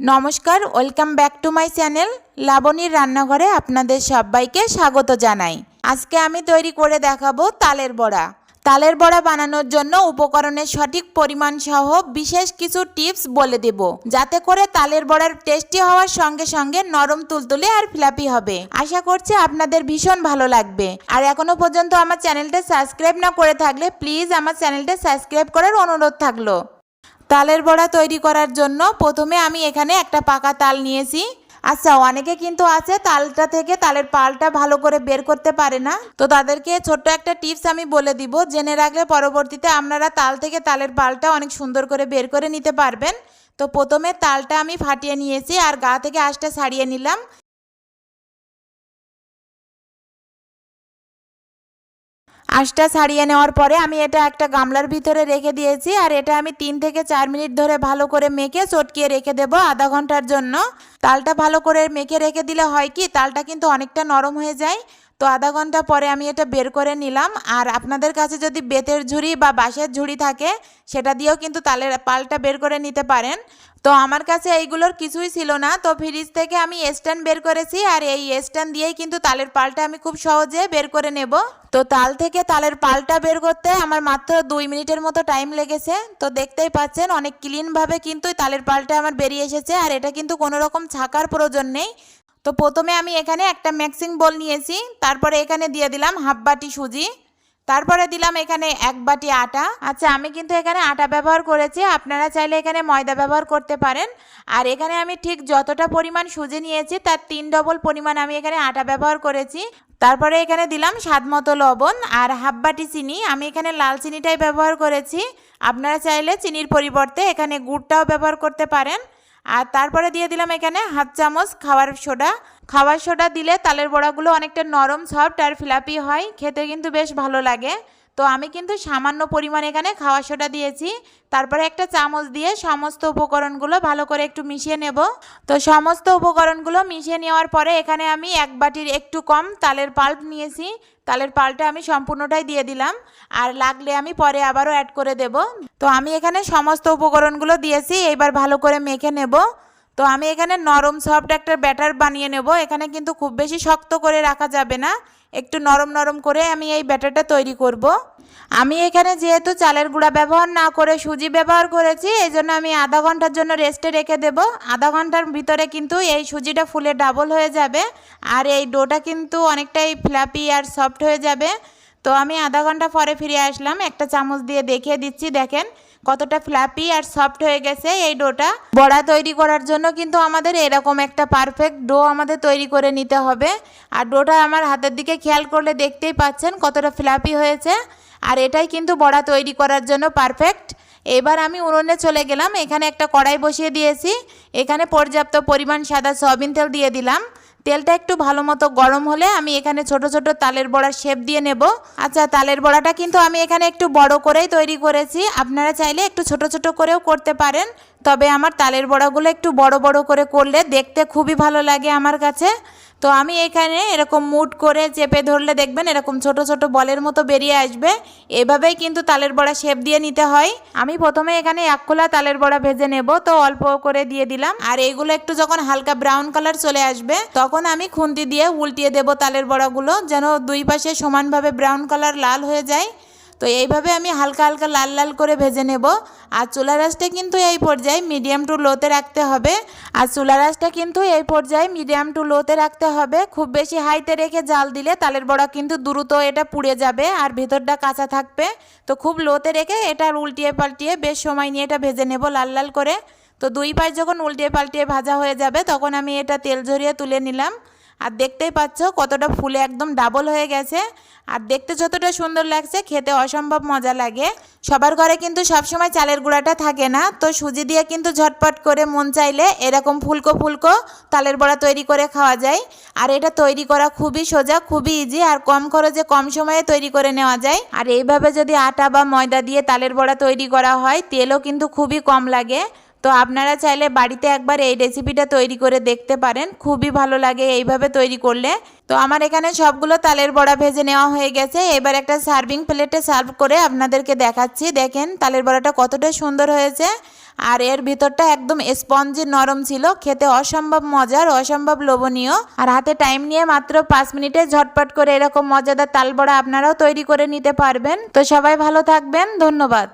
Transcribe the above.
নমস্কার, welcome back to my channel লাবণীর রান্নাঘরে আপনাদের সবাইকে স্বাগত জানাই। আজকে আমি তৈরি করে দেখাবো তালের বড়া। তালের বড়া বানানোর জন্য উপকরণের সঠিক পরিমাণ সহ বিশেষ কিছু টিপস বলে দেব, যাতে করে তালের বড়ার টেস্টি হওয়ার সঙ্গে সঙ্গে নরম, তুলতুলে আর ফ্ল্যাপি হবে। আশা করছি আপনাদের ভীষণ ভালো লাগবে। আর এখনও পর্যন্ত আমার চ্যানেলটা সাবস্ক্রাইব না করে থাকলে প্লিজ আমার চ্যানেলটা সাবস্ক্রাইব করার অনুরোধ থাকল। তালের বড়া তৈরি করার জন্য প্রথমে আমি এখানে একটা পাকা তাল নিয়েছি। আচ্ছা অনেকে কিন্তু আছে তালটা থেকে তালের পালটা ভালো করে বের করতে পারে না। তো তাদেরকে ছোট্ট একটা টিপস আমি বলে দিব, জেনে রাখলে পরবর্তীতে আপনারা তাল থেকে তালের পালটা অনেক সুন্দর করে বের করে নিতে পারবেন। তো প্রথমে তালটা আমি ফাটিয়ে নিয়েছি আর গা থেকে আঁশটা ছাড়িয়ে নিলাম। আঁশটা ছাড়িয়ে নেওয়ার পরে আমি এটা একটা গামলার ভিতরে রেখে দিয়েছি, আর এটা আমি তিন থেকে চার মিনিট ধরে ভালো করে মেখে চটকিয়ে রেখে দেব আধা ঘণ্টার জন্য। তালটা ভালো করে মেখে রেখে দিলে হয় কি, তালটা কিন্তু অনেকটা নরম হয়ে যায়। তো আধা ঘণ্টা পরে আমি এটা বের করে নিলাম। আর আপনাদের কাছে যদি বেতের ঝুড়ি বা বাঁশের ঝুড়ি থাকে, সেটা দিয়েও কিন্তু তালের পালটা বের করে নিতে পারেন। তো আমার কাছে এইগুলোর কিছুই ছিল না। তো ফ্রিজ থেকে আমি স্ট্যান্ড বের করেছি আর এই স্ট্যান্ড দিয়েই কিন্তু তালের পালটা আমি খুব সহজে বের করে নেব। তো তাল থেকে তালের পালটা বের করতে আমার মাত্র দুই মিনিটের মতো টাইম লেগেছে। তো দেখতেই পাচ্ছেন, অনেক ক্লিনভাবে কিন্তু তালের পালটা আমার বেরিয়ে এসেছে। আর এটা কিন্তু কোনো রকম ছাকার প্রয়োজন নেই। তো প্রথমে আমি এখানে একটা ম্যাক্সিং বল নিয়েছি, তারপরে এখানে দিয়ে দিলাম হাফ বাটি সুজি, তারপরে দিলাম এখানে এক বাটি আটা। আচ্ছা আমি কিন্তু এখানে আটা ব্যবহার করেছি, আপনারা চাইলে এখানে ময়দা ব্যবহার করতে পারেন। আর এখানে আমি ঠিক যতটা পরিমাণ সুজি নিয়েছি, তার তিন ডবল পরিমাণ আমি এখানে আটা ব্যবহার করেছি। তারপরে এখানে দিলাম স্বাদ মতো লবণ আর হাফ বাটি চিনি। আমি এখানে লাল চিনিটাই ব্যবহার করেছি। আপনারা চাইলে চিনির পরিবর্তে এখানে গুড়টাও ব্যবহার করতে পারেন। আর তারপরে দিয়ে দিলাম এখানে হাফ চামচ খাওয়ার সোডা। খাওয়ার সোডা দিলে তালের বড়াগুলো অনেকটা নরম, সফট আর ফ্লাপি হয়। খেতে কিন্তু বেশ ভালো লাগে। তো আমি কিন্তু সামান্য পরিমাণ এখানে খাওয়ার সোডা দিয়েছি। তারপরে একটা চামচ দিয়ে সমস্ত উপকরণগুলো ভালো করে একটু মিশিয়ে নেব। তো সমস্ত উপকরণগুলো মিশিয়ে নেওয়ার পরে এখানে আমি এক বাটির একটু কম তালের পাল্প নিয়েছি। তালের পালটা আমি সম্পূর্ণটাই দিয়ে দিলাম। আর লাগলে আমি পরে আবারও অ্যাড করে দেব। তো আমি এখানে সমস্ত উপকরণগুলো দিয়েছি, এইবার ভালো করে মেখে নেব। তো আমি এখানে নরম সফট একটা ব্যাটার বানিয়ে নেব। এখানে কিন্তু খুব বেশি শক্ত করে রাখা যাবে না। একটু নরম নরম করে আমি এই ব্যাটারটা তৈরি করব। আমি এখানে যেহেতু চালের গুঁড়া ব্যবহার না করে সুজি ব্যবহার করেছি এই জন্য আমি আধা ঘণ্টার জন্য রেস্টে রেখে দেব আধা ঘণ্টার ভিতরে কিন্তু এই সুজিটা ফুলে ডাবল হয়ে যাবে, আর এই ডোটা কিন্তু অনেকটাই ফ্ল্যাপি আর সফট হয়ে যাবে তো আমি আধা ঘণ্টা পরে ফিরে আসলাম। একটা চামচ দিয়ে দেখিয়ে দিচ্ছি, দেখেন কতটা ফ্ল্যাপি আর সফট হয়ে গেছে এই ডোটা। বড়া তৈরি করার জন্য কিন্তু আমাদের এরকম একটা পারফেক্ট ডো আমাদের তৈরি করে নিতে হবে। আর ডোটা আমার হাতের দিকে খেয়াল করলে দেখতেই পাচ্ছেন কতটা ফ্ল্যাপি হয়েছে। আর এটাই কিন্তু বড়া তৈরি করার জন্য পারফেক্ট এবার আমি উনুনে চলে গেলাম, এখানে একটা কড়াই বসিয়ে দিয়েছি। এখানে পর্যাপ্ত পরিমাণ সাদা সয়াবিন তেল দিয়ে দিলাম। তেলটা একটু ভালো মতো গরম হলে আমি এখানে ছোট ছোট তালের বড়ার শেপ দিয়ে নেব। আচ্ছা তালের বড়াটা কিন্তু আমি এখানে একটু বড় করেই তৈরি করেছি। আপনারা চাইলে একটু ছোট ছোট করেও করতে পারেন। তবে আমার তালের বড়াগুলো একটু বড় বড় করে করলে দেখতে খুবই ভালো লাগে আমার কাছে। তো আমি এখানে এরকম মুট করে চেপে ধরলে দেখবেন এরকম ছোট ছোট বলের মতো বেরিয়ে আসবে। এভাবেই কিন্তু তালের বড়া শেপ দিয়ে নিতে হয়। আমি প্রথমে এখানে এক খোলা তালের বড়া ভেজে নেব, তো অল্প করে দিয়ে দিলাম। আর এগুলো একটু যখন হালকা ব্রাউন কালার চলে আসবে, তখন আমি খুন্তি দিয়ে উল্টিয়ে দেব তালের বড়াগুলো, যেন দুই পাশে সমানভাবে ব্রাউন কালার লাল হয়ে যায়। তো এইভাবে আমি হালকা হালকা লাল লাল করে ভেজে নেব। আর চুলা রাসটা কিন্তু এই পর্যায়ে মিডিয়াম টু লোতে রাখতে হবে। আর চুলা রাসটা কিন্তু এই পর্যায়ে মিডিয়াম টু লোতে রাখতে হবে। খুব বেশি হাইতে রেখে জাল দিলে তালের বড়া কিন্তু দ্রুত এটা পুড়ে যাবে আর ভেতরটা কাঁচা থাকবে। তো খুব লোতে রেখে এটা উল্টিয়ে পাল্টিয়ে বেশ সময় নিয়ে এটা ভেজে নেব লাল লাল করে। তো দুই পাশ যখন উল্টিয়ে পাল্টিয়ে ভাজা হয়ে যাবে, তখন আমি এটা তেল ঝরিয়ে তুলে নিলাম। আর দেখতেই পাচ্ছ কতটা ফুলে একদম ডাবল হয়ে গেছে। আর দেখতে যতটা সুন্দর লাগছে, খেতে অসম্ভব মজা লাগে। সবার ঘরে কিন্তু সবসময় চালের গুঁড়াটা থাকে না। তো সুজি দিয়ে কিন্তু ঝটপট করে মন চাইলে এরকম ফুলকো ফুলকো তালের বড়া তৈরি করে খাওয়া যায়। আর এটা তৈরি করা খুবই সোজা, খুবই ইজি আর কম খরচে কম সময়ে তৈরি করে নেওয়া যায়। আর এইভাবে যদি আটা বা ময়দা দিয়ে তালের বড়া তৈরি করা হয়, তেলও কিন্তু খুবই কম লাগে। তো আপনারা চাইলে বাড়িতে একবার এই রেসিপিটা তৈরি করে দেখতে পারেন। খুবই ভালো লাগে এইভাবে তৈরি করলে। তো আমার এখানে সবগুলো তালের বড়া ভেজে নেওয়া হয়ে গেছে। এবার একটা সার্ভিং প্লেটে সার্ভ করে আপনাদেরকে দেখাচ্ছি। দেখেন, তালের বড়াটা কতটা সুন্দর হয়েছে। আর এর ভিতরটা একদম স্পঞ্জি নরম ছিল। খেতে অসম্ভব মজার, অসম্ভব লোভনীয়। আর হাতে টাইম নিয়ে মাত্র পাঁচ মিনিটে ঝটপট করে এরকম মজাদার তাল বড়া আপনারাও তৈরি করে নিতে পারবেন। তো সবাই ভালো থাকবেন। ধন্যবাদ।